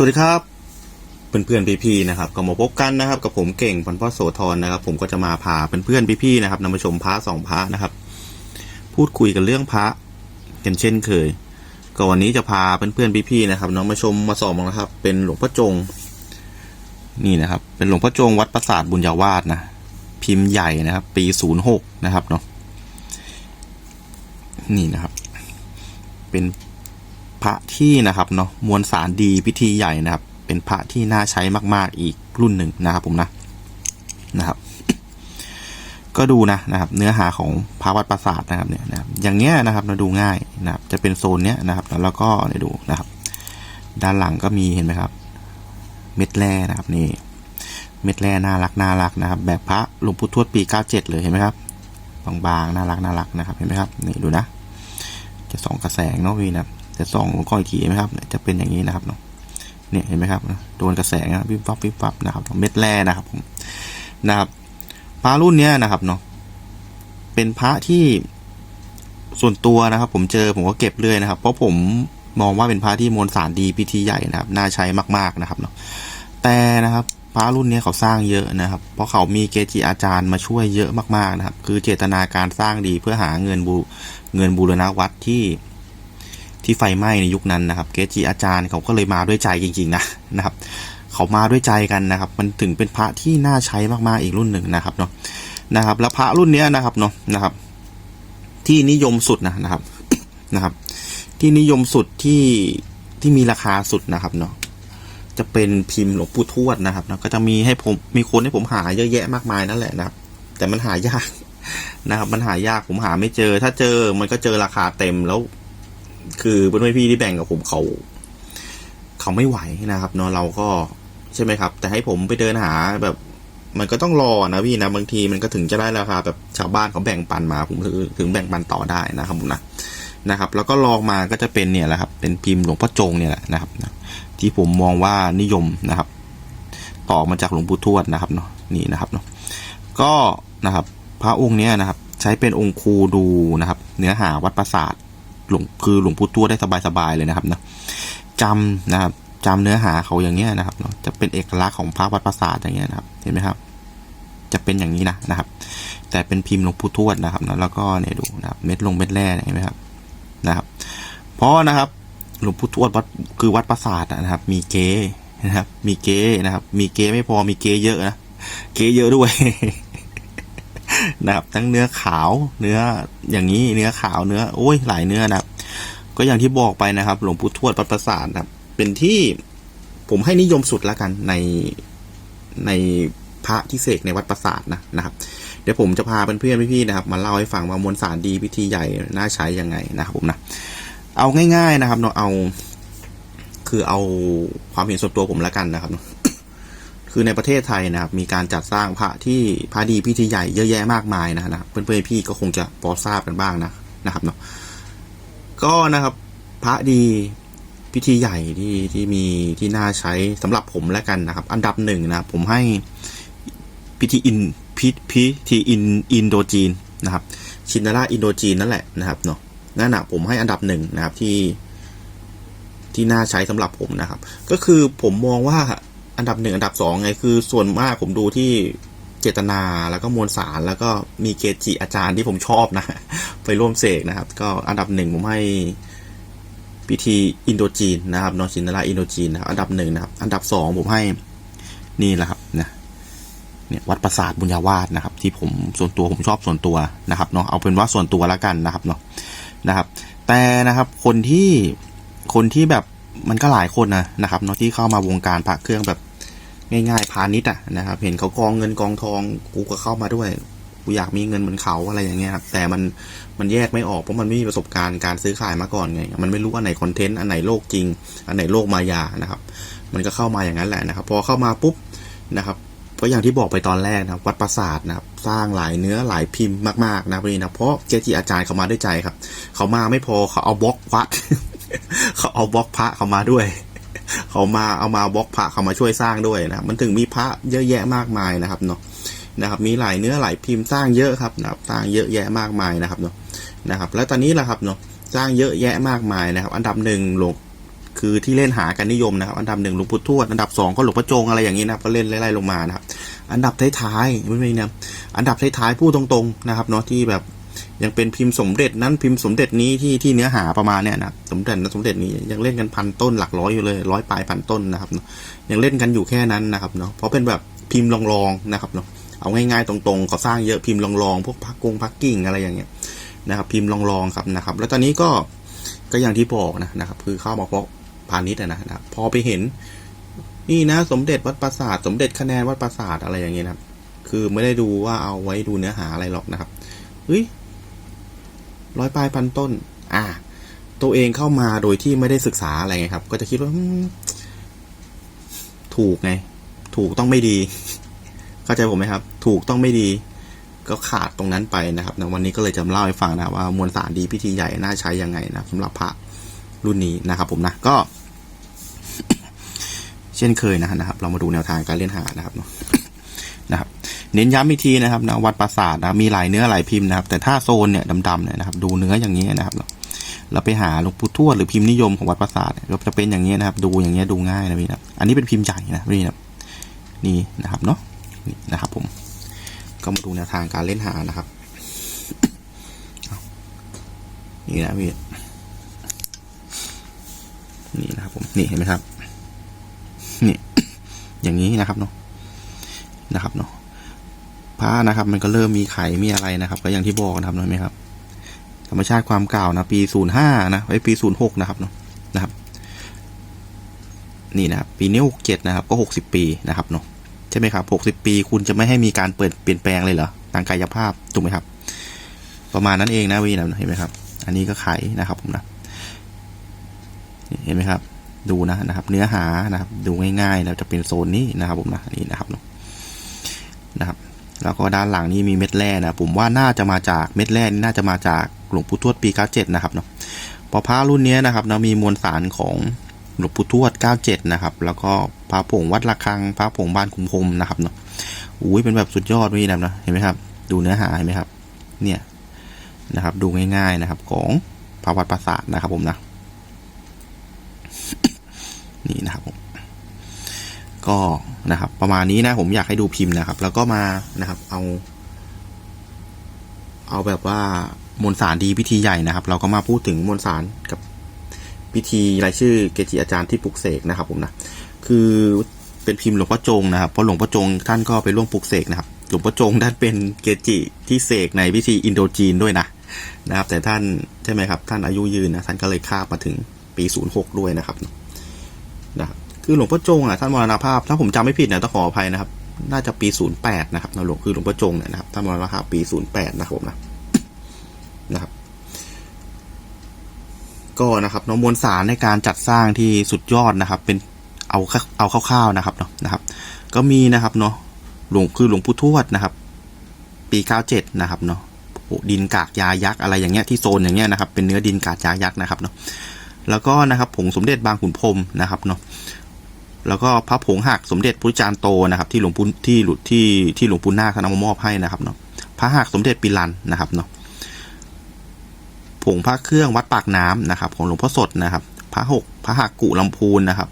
สวัสดีครับ เพื่อนเพื่อนๆพี่ๆนะครับก็มาพบกันนะครับกับผมเก่งพันพ่อโสธรนะครับ ผมก็จะมาพาเพื่อนเพื่อนๆพี่ๆนะครับนำมาชมพระสองพระนะครับ พูดคุยกันเรื่องพระกันเช่นเคยก็วันนี้จะพาเพื่อนเพื่อนๆพี่ๆนะครับน้องมาชมมาสอบนะครับ เป็นหลวงพ่อจง นี่นะครับ เป็นหลวงพ่อจงวัดปราสาทบุญญาวาสนะพิมพ์ใหญ่นะครับ ปีศูนย์หกนะครับเนาะนี่นะครับ เป็น พระที่นะครับเนาะมวลสารดีพิธีใหญ่นะครับ เป็นพระที่น่าใช้มาก ๆ อีกรุ่นหนึ่งนะครับผมนะนะครับ ก็ดูนะนะครับ เนื้อหาของพระวัดปราสาทนะครับเนี่ยนะครับอย่างเงี้ยนะครับเราดูง่ายนะครับ จะเป็นโซนเนี้ยนะครับ แล้วก็เนี่ยดูนะครับ ด้านหลังก็มีเห็นไหมครับ เม็ดแร่นะครับนี่ เม็ดแร่น่ารักน่ารักนะครับ แบบพระหลวงปู่ทวดปี97เลยเห็นไหมครับบางๆน่ารักน่ารักนะครับ เห็นไหมครับนี่ดูนะ จะสองกระแสงเนาะพี่นะ จะส่องลงก้อยทีไหมครับเนี่ยจะเป็นอย่างนี้นะครับเนาะเนี่ยเห็นไหมครับโดนกระแสนะวิบวับวิบวับนะครับเม็ดแร่นะครับผมนะครับพระรุ่นเนี้ยนะครับเนาะเป็นพระที่ส่วนตัวนะครับ ผมเจอผมก็เก็บเรื่อยนะครับ เพราะผมมองว่าเป็นพระที่มวลสารดีพิธีใหญ่นะครับน่าใช้มากๆนะครับเนาะแต่นะครับพระรุ่นเนี้ยเขาสร้างเยอะนะครับ เพราะเขามีเกจิอาจารย์มาช่วยเยอะมากๆนะครับ คือเจตนาการสร้างดีเพื่อหาเงินบูเงินบูรณวัดที่ ที่ไฟไหม้ในยุคนั้นนะครับ เกจิอาจารย์เขาก็เลยมาด้วยใจจริงๆนะนะครับ เขามาด้วยใจกันนะครับ มันถึงเป็นพระที่น่าใช้มากๆอีกรุ่นหนึ่งนะครับเนาะนะครับ แล้วพระรุ่นเนี้ยนะครับเนาะนะครับ ที่นิยมสุดนะนะครับนะครับ ที่นิยมสุดที่ที่มีราคาสุดนะครับเนาะจะเป็นพิมพ์หลวงปู่ทวดนะครับเนาะก็จะมีให้ผมมีคนให้ผมหาเยอะแยะมากมายนั่นแหละนะครับ แต่มันหายากนะครับ มันหายากผมหาไม่เจอ ถ้าเจอมันก็เจอราคาเต็มแล้ว คือเพื่อนพี่ที่แบ่งกับผมเขา เขาไม่ไหวนะครับเนาะเราก็ใช่ไหมครับ แต่ให้ผมไปเดินหาแบบ มันก็ต้องรอนะพี่นะบางทีมันก็ถึงจะได้ราคาแบบชาวบ้านเขาแบ่งปันมาผมถึงแบ่งปันต่อได้นะครับผมนะนะครับ แล้วก็ลองมาก็จะเป็นเนี่ยแหละครับ เป็นพิมพ์หลวงพ่อจงเนี่ยแหละนะครับนะที่ผมมองว่านิยมนะครับ ต่อมาจากหลวงปู่ทวดนะครับเนาะนี่นะครับเนาะก็นะครับ พระองค์เนี้ยนะครับ ใช้เป็นองค์ครูดูนะครับ เนื้อหาวัดประสาท หลวงคือหลวงปู่ตัวได้สบายๆเลยนะครับนะจำนะครับจำเนื้อหาเขาอย่างเงี้ยนะครับเนาะจะเป็นเอกลักษณ์ของพระวัดประสาทอย่างเงี้ยนะครับ เห็นไหมครับ จะเป็นอย่างนี้นะนะครับ แต่เป็นพิมพ์หลวงปู่ทวดนะครับนะแล้วก็เนี่ยดูนะครับเม็ดลงเม็ดแร่เนี่ยเห็นไหมครับนะครับ เพราะนะครับหลวงปู่ทวดวัดคือวัดประสาทนะครับ มีเก๊นะครับ มีเก๊นะครับ มีเก๊ไม่พอมีเก๊เยอะนะเก๊เยอะด้วย นะครับ ทั้งเนื้อขาวเนื้ออย่างนี้เนื้อขาวเนื้อโอ้ยหลายเนื้อนะครับ ก็อย่างที่บอกไปนะครับ หลวงปู่ทวดวัดประสาทนะครับ เป็นที่ผมให้นิยมสุดละกันในในพระที่เสกในวัดประสาทนะนะครับ เดี๋ยวผมจะพาเพื่อนๆพี่ๆนะครับ มาเล่าให้ฟังว่ามวลสารดีพิธีใหญ่น่าใช้ยังไงนะครับผมนะเอาง่าย ๆนะครับเนาะเอา คือเอาความเห็นส่วนตัวผมละกันนะครับ คือในประเทศไทยนะครับมีการจัดสร้างพระที่พระดีพิธีใหญ่เยอะแยะมากมายนะครับเพื่อนๆพี่ก็คงจะพอทราบกันบ้างนะนะครับเนาะก็นะครับพระดีพิธีใหญ่ที่ที่มีที่น่าใช้สำหรับผมแล้วกันนะครับ อันดับหนึ่งนะผมให้พิธีอินพิพิธีอินอินโดจีนนะครับ ชินนาราอินโดจีนนั่นแหละนะครับเนาะนั่นนะผมให้อันดับหนึ่งนะครับที่ที่น่าใช้สำหรับผมนะครับ ก็คือผมมองว่า อันดับหนึ่งอันดับสองไงคือส่วนมากผมดูที่เจตนาแล้วก็มวลสารแล้วก็มีเกจิอาจารย์ที่ผมชอบนะ ไปร่วมเสกนะครับ ก็อันดับหนึ่งผมให้พิธีอินโดจีนนะครับนอชินนาราอินโดจีนนะครับอันดับหนึ่งนะครับ อันดับสองผมให้นี่แหละครับนะเนี่ยวัดประสาทบุญญาวาสนะครับ ที่ผมส่วนตัวผมชอบส่วนตัวนะครับเนาะเอาเป็นว่าส่วนตัวแล้วกันนะครับเนาะนะครับ แต่นะครับคนที่คนที่แบบมันก็หลายคนนะนะครับเนาะที่เข้ามาวงการพระเครื่องแบบ ง่ายๆพาณิชย์อะนะครับ เห็นเขากองเงินกองทองกูก็เข้ามาด้วย กูอยากมีเงินเหมือนเขาอะไรอย่างเงี้ยครับ แต่มันมันแยกไม่ออกเพราะมันไม่มีประสบการณ์การซื้อขายมาก่อนไง มันไม่รู้อันไหนคอนเทนต์อันไหนโลกจริง อันไหนโลกมายานะครับ มันก็เข้ามาอย่างนั้นแหละนะครับ พอเข้ามาปุ๊บนะครับก็อย่างที่บอกไปตอนแรกนะครับ วัดประสาทนะครับ สร้างหลายเนื้อหลายพิมพ์มากๆนะพี่นะเพราะเจจิอาจารย์เขามาด้วยใจครับ เขามาไม่พอเขาเอาบล็อกวัดเขาเอาบล็อกพระเขามาด้วย เขามาเอามาบล็อกพระเขามาช่วยสร้างด้วยนะมันถึงมีพระเยอะแยะมากมายนะครับเนาะนะครับมีหลายเนื้อหลายพิมพ์สร้างเยอะครับนะครับสร้างเยอะแยะมากมายนะครับเนาะนะครับ แล้วตอนนี้แหละครับเนาะสร้างเยอะแยะมากมายนะครับ อันดับหนึ่งหลวงคือที่เล่นหากันนิยมนะครับ อันดับหนึ่งหลวงปู่ทวดอันดับสองก็หลวงพ่อจงอะไรอย่างนี้นะครับก็เล่นไล่ๆลงมานะครับ อันดับท้ายๆไม่ไม่นะอันดับท้ายๆพูดตรงๆนะครับเนาะที่แบบ ยังเป็นพิมพ์สมเด็จนั้นพิมพ์สมเด็จนี้ที่ที่เนื้อหาประมาณเนี้ยนะสมเด็จนะสมเด็จนี้ยังเล่นกันพันต้นหลักร้อยอยู่เลยร้อยปลายพันต้นนะครับเนาะยังเล่นกันอยู่แค่นั้นนะครับเนาะเพราะเป็นแบบพิมพ์ลองๆนะครับเนาะเอาง่ายๆตรงๆเขาสร้างเยอะพิมพ์ลองๆพวกพักกงพักกิ่งอะไรอย่างเงี้ยนะครับ พิมพ์ลองๆครับนะครับ แล้วตอนนี้ก็ก็อย่างที่บอกนะนะครับ คือเข้ามาเพราะพาณิชย์นะนะครับพอไปเห็น นี่นะ สมเด็จวัดปราสาทสมเด็จคะแนนวัดปราสาทอะไรอย่างเงี้ยนะครับ คือไม่ได้ดูว่าเอาไว้ดูเนื้อหาอะไรหรอกนะครับเฮ้ย ร้อยปลายพันต้น อ่า ตัวเองเข้ามาโดยที่ไม่ได้ศึกษาอะไรไงครับ ก็จะคิดว่าถูกไง ถูกต้องไม่ดี เข้าใจผมไหมครับ ถูกต้องไม่ดี ก็ขาดตรงนั้นไปนะครับนะวันนี้ก็เลยจะมาเล่าให้ฟังนะว่ามวลสารดีพิธีใหญ่น่าใช้ยังไงนะสำหรับพระรุ่นนี้นะครับ ผมนะก็ เช่นเคยนะนะครับ เรามาดูแนวทางการเล่นหานะครับเนาะนะครับ เน้นย้ำอีกทีนะครับนะวัดปราสาทนะมีหลายเนื้อหลายพิมพ์นะครับ แต่ถ้าโซนเนี่ยดำๆเนี่ยนะครับ ดูเนื้ออย่างนี้นะครับเราไปหาหลวงปู่ทวดหรือพิมพ์นิยมของวัดปราสาทเนี่ยก็จะเป็นอย่างนี้นะครับ ดูอย่างเงี้ดูง่ายนะพี่นะอันนี้เป็นพิมพ์ใหญ่นะพี่นะนี่นะครับเนาะนี่นะครับ ผม ก็มาดูแนวทางการเล่นหานะครับนี่นะพี่นี่นะครับ ผมนี่เห็นไหมครับ นี่ อย่างนี้นะครับเนาะนะครับเนาะ ผ้านะครับ มันก็เริ่มมีไข่มีอะไรนะครับ ก็อย่างที่บอกนะครับเห็นไหมครับ ธรรมชาติความเก่านะ ปีศูนย์ห้านะไว้ปีศูนย์หกนะครับเนาะนะครับ นี่นะครับ ปีนี้หกเจ็ดนะครับ ก็หกสิบปีนะครับเนาะใช่ไหมครับหกสิบปี คุณจะไม่ให้มีการเปิดเปลี่ยนแปลงเลยเหรอทางกายภาพถูกไหมครับ ประมาณนั้นเองนะวีนะเห็นไหมครับ อันนี้ก็ไขนะครับผมนะเห็นไหมครับ ดูนะนะครับ เนื้อหานะครับ ดูง่ายๆแล้วจะเป็นโซนนี้นะครับผมนะนี่นะครับเนาะนะครับ แล้วก็ด้านหลังนี้มีเม็ดแร่นะผมว่าน่าจะมาจากเม็ดแร่นี่น่าจะมาจากหลวงปู่ทวดปี 97 นะครับเนาะพอพระรุ่นนี้นะครับนะมีมวลสารของหลวงปู่ทวด 97 นะครับ แล้วก็พระผงวัดระฆังพระผงบ้านคุมพรมนะครับเนาะอุ้ยเป็นแบบสุดยอดพี่นะนะเห็นไหมครับ ดูเนื้อหาเห็นไหมครับ เนี่ยนะครับ ดูง่ายๆนะครับ ของพระวัดปราสาทนะครับผมนะนี่นะครับผม ก็นะครับ ประมาณนี้นะผมอยากให้ดูพิมพ์นะครับ แล้วก็มานะครับ เอา เอาแบบว่ามวลสารดีพิธีใหญ่นะครับ เราก็มาพูดถึงมวลสารกับพิธีรายชื่อเกจิอาจารย์ที่ปลุกเสกนะครับ ผมนะคือเป็นพิมพ์หลวงพ่อจงนะครับเพราะหลวงพ่อจงท่านก็ไปร่วมปลุกเสกนะครับหลวงพ่อจงท่านเป็นเกจิที่เสกในพิธีอินโดจีนด้วยนะนะครับ แต่ท่านใช่ไหมครับ ท่านอายุยืนนะท่านก็เลยคาบมาถึงปี 06 ด้วยนะครับ คือหลวงพ่อจงอะท่านมรณภาพ ถ้าผมจำไม่ผิดนะต้องขออภัยนะครับ น่าจะปี 08 นะครับนะหลวงคือหลวงพ่อจงเนี่ยนะครับท่านมรณภาพปี 08 นะครับผมนะนะครับ ก็นะครับนอะมวลสารในการจัดสร้างที่สุดยอดนะครับ เป็นเอาเอาคร่าวๆนะครับเนาะนะครับ ก็มีนะครับเนาะหลวงคือหลวงปู่ทวดนะครับ ปี 97 นะครับเนาะดินกากยายักษ์อะไรอย่างเงี้ยที่โซนอย่างเงี้ยนะครับเป็นเนื้อดินกากยายักษ์นะครับเนาะแล้วก็นะครับผงสมเด็จบางขุนพรมนะครับเนาะ แล้วก็พระผงหักสมเด็จพุทธจารย์โตนะครับที่หลวงปู่ที่หลุดที่ที่หลวงปู่นาคท่านเอามมอบให้นะครับเนาะพระหักสมเด็จปิลันนะครับเนาะผงพระเครื่องวัดปากน้ำนะครับ ของหลวงพ่อสดนะครับ พระหกพระหักกุลำพูนนะครับ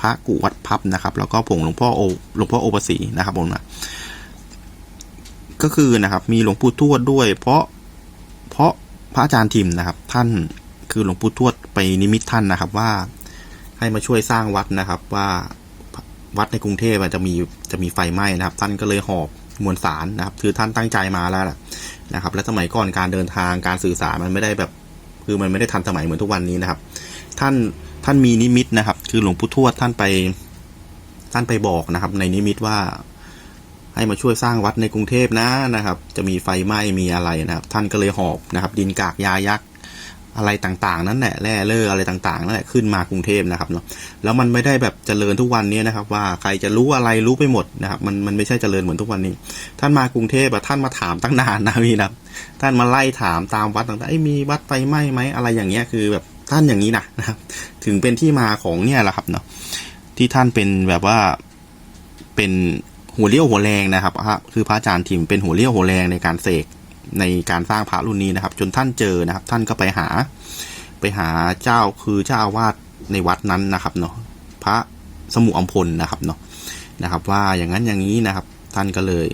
พระกุวัดพับนะครับ แล้วก็ผงหลวงพ่อโอหลวงพ่อโอปสีนะครับผมนะก็คือนะครับ มีหลวงปู่ทวดด้วย เพราะเพราะพระอาจารย์ทิมนะครับ ท่านคือหลวงปู่ทวดไปนิมิตท่านนะครับว่า ให้มาช่วยสร้างวัดนะครับ ว่าวัดในกรุงเทพจะมีจะมีไฟไหม้นะครับ ท่านก็เลยหอบมวลสารนะครับ คือท่านตั้งใจมาแล้วนะครับ และสมัยก่อนการเดินทางการสื่อสารมันไม่ได้แบบคือมันไม่ได้ทันสมัยเหมือนทุกวันนี้นะครับ ท่านท่านมีนิมิตนะครับ คือหลวงปู่ทวดท่านไป ท่านไปบอกนะครับ ในนิมิตว่าให้มาช่วยสร้างวัดในกรุงเทพนะนะครับ จะมีไฟไหม้มีอะไรนะครับ ท่านก็เลยหอบนะครับ ดินกากยายักษ์ อะไรต่างๆ นั่นแหละแร่เลออะไรต่างๆนั่นแหละขึ้นมากรุงเทพนะครับเนาะแล้วมันไม่ได้แบบเจริญทุกวันนี้นะครับ ว่าใครจะรู้อะไรรู้ไปหมดนะครับ มันมันไม่ใช่เจริญเหมือนทุกวันนี้ ท่านมากรุงเทพอะท่านมาถามตั้งนานนะพี่นะท่านมาไล่ถามตามวัดต่างๆไอ้มีวัดไฟไหม้ไหมอะไรอย่างเงี้ยคือแบบท่านอย่างนี้นะนะครับ ถึงเป็นที่มาของเนี่ยแหละครับเนาะที่ท่านเป็นแบบว่าเป็นหัวเลี้ยวหัวแรงนะครับคือพระอาจารย์ทิมเป็นหัวเลี้ยวหัวแรงในการเสก ในการสร้างพระรุ่นนี้นะครับ จนท่านเจอนะครับ ท่านก็ไปหา ไปหาเจ้าคือเจ้าอาวาสในวัดนั้นนะครับเนาะพระสมุอัมพลนะครับเนาะนะครับ ว่าอย่างนั้นอย่างนี้นะครับ ท่านก็เลย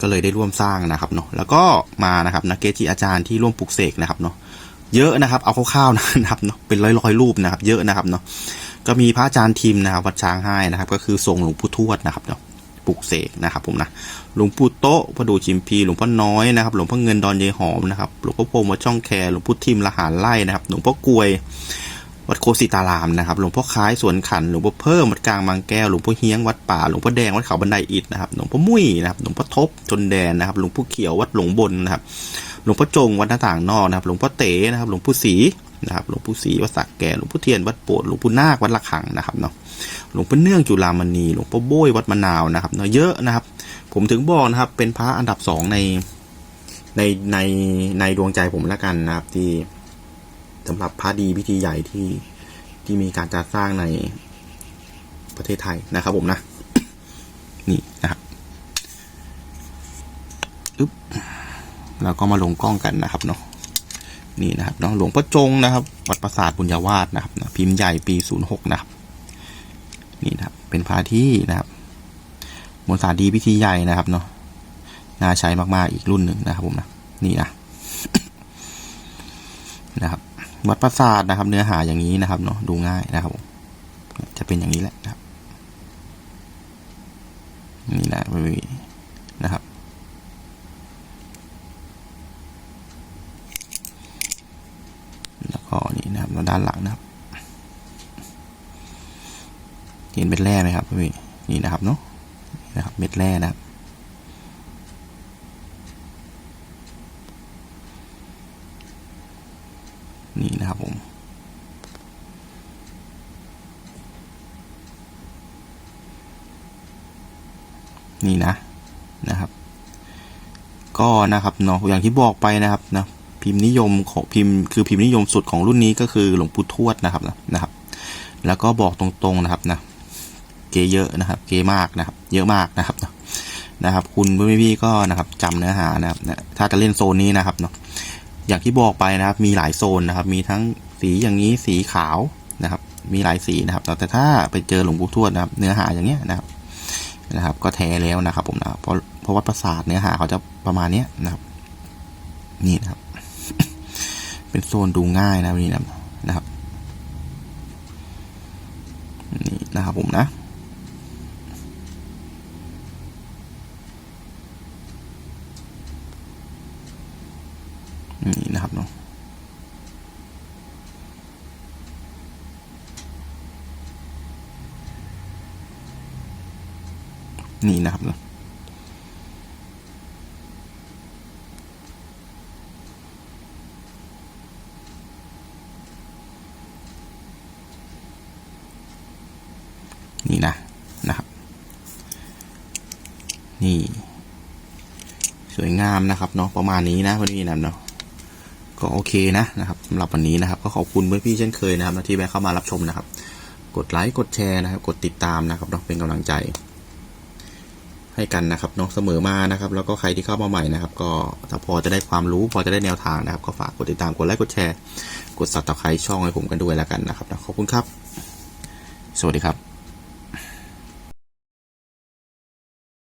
ก็เลยได้ร่วมสร้างนะครับเนาะแล้วก็มานะครับนะเกจิอาจารย์ที่ร่วมปลุกเสกนะครับเนาะเยอะนะครับ เอาคร่าวๆนะครับเนาะเป็นร้อยๆรูปนะครับ เยอะนะครับเนาะก็มีพระอาจารย์ทิมนะครับวัดช้างให้นะครับ ก็คือทรงหลวงปู่ทวดนะครับเนาะ ปลุกเสกนะครับผมนะหลวงปู่โตะพระดูจิมพีหลวงพ่อน้อยนะครับหลวงพ่อเงินดอนยายหอมนะครับหลวงพ่อพรมวัดช่องแคหลวงปู่ทิมละหารไล่นะครับหลวงพ่อกลวยวัดโคสิตารามนะครับหลวงพ่อคล้ายสวนขันหลวงพ่อเพิ่มวัดกลางบางแก้วหลวงพ่อเฮียงวัดป่าหลวงพ่อแดงวัดเขาบันไดอิฐนะครับหลวงพ่อมุ้ยนะครับหลวงพ่อทบจนแดนนะครับหลวงพ่อเขียววัดหลวงบนนะครับหลวงพ่อจงวัดหน้าต่างนอกนะครับหลวงพ่อเต๋นะครับหลวงพ่อศรีนะครับหลวงพ่อศรีวัดสักแก่หลวงพ่อเทียนวัดโปดหลวงพ่อนาควัดละขังนะครับเนาะ หลวงพ่อเนื่องจุฬามณีหลวงพ่อโบยวัดมะนาวนะครับเนาะเยอะนะครับ ผมถึงบอกนะครับ เป็นพระอันดับสองในในในในดวงใจผมละกันนะครับ ที่สำหรับพระดีพิธีใหญ่ที่ที่มีการจัดสร้างในประเทศไทยนะครับ ผมนะ นี่นะครับอึ๊บแล้วก็มาลงกล้องกันนะครับเนาะนี่นะครับเนาะหลวงพ่อจงนะครับ วัดปราสาทบุญญาวาสนะครับนะพิมพ์ใหญ่ปีศูนย์หกนะครับ นี่นะครับ เป็นพาที่นะครับมวลสารดีพิธีใหญ่นะครับเนาะน่าใช้มากๆอีกรุ่นหนึ่งนะครับผมนะนี่นะนะครับ วัดประสาทนะครับ เนื้อหาอย่างนี้นะครับเนาะดูง่ายนะครับผมจะเป็นอย่างนี้แหละนะครับ นี่นะไม่มีนะครับแล้วก็นี่นะครับแล้วด้านหลังนะครับ เห็นเม็ดแร่ไหมครับพี่นี่นะครับเนาะนะครับ เม็ดแร่นะครับนี่นะครับผมนี่นะนะครับ ก็นะครับเนาะอย่างที่บอกไปนะครับนะพิมพ์นิยมของพิมพ์คือพิมพ์นิยมสุดของรุ่นนี้ก็คือหลวงปู่ทวดนะครับนะนะครับ แล้วก็บอกตรงๆนะครับนะ เกเยอะนะครับ เกมากนะครับ เยอะมากนะครับนะครับ คุณพี่พี่ก็นะครับจำเนื้อหานะครับถ้าจะเล่นโซนนี้นะครับเนาะอย่างที่บอกไปนะครับ มีหลายโซนนะครับ มีทั้งสีอย่างนี้สีขาวนะครับ มีหลายสีนะครับแต่ถ้าไปเจอหลวงปู่ทวดนะครับ เนื้อหาอย่างเงี้ยนะครับนะครับ ก็แท้แล้วนะครับ ผมนะเพราะเพราะวัดประสาทเนื้อหาเขาจะประมาณเนี้ยนะครับ นี่นะครับ เป็นโซนดูง่ายนะนี่นะครับนะครับนี่นะครับผมนะ นี่นะครับเนาะ นี่นะครับเนาะนี่นะนะครับ นี่ สวยงามนะครับเนาะประมาณนี้นะวันนี้นะเนาะก็โอเคนะนะครับสำหรับวันนี้นะครับ ก็ขอบคุณเพื่อนพี่เช่นเคยนะครับที่แวะเข้ามารับชมนะครับ กดไลค์กดแชร์นะครับ กดติดตามนะครับเนาะเป็นกำลังใจ ให้กันนะครับเนาะเสมอมานะครับ แล้วก็ใครที่เข้ามาใหม่นะครับ ก็ถ้าพอจะได้ความรู้พอจะได้แนวทางนะครับ ก็ฝากกดติดตามกดไลค์กดแชร์ กดซับสไครต์ช่องให้ผมกันด้วยแล้วกันนะครับขอบคุณครับ สวัสดีครับ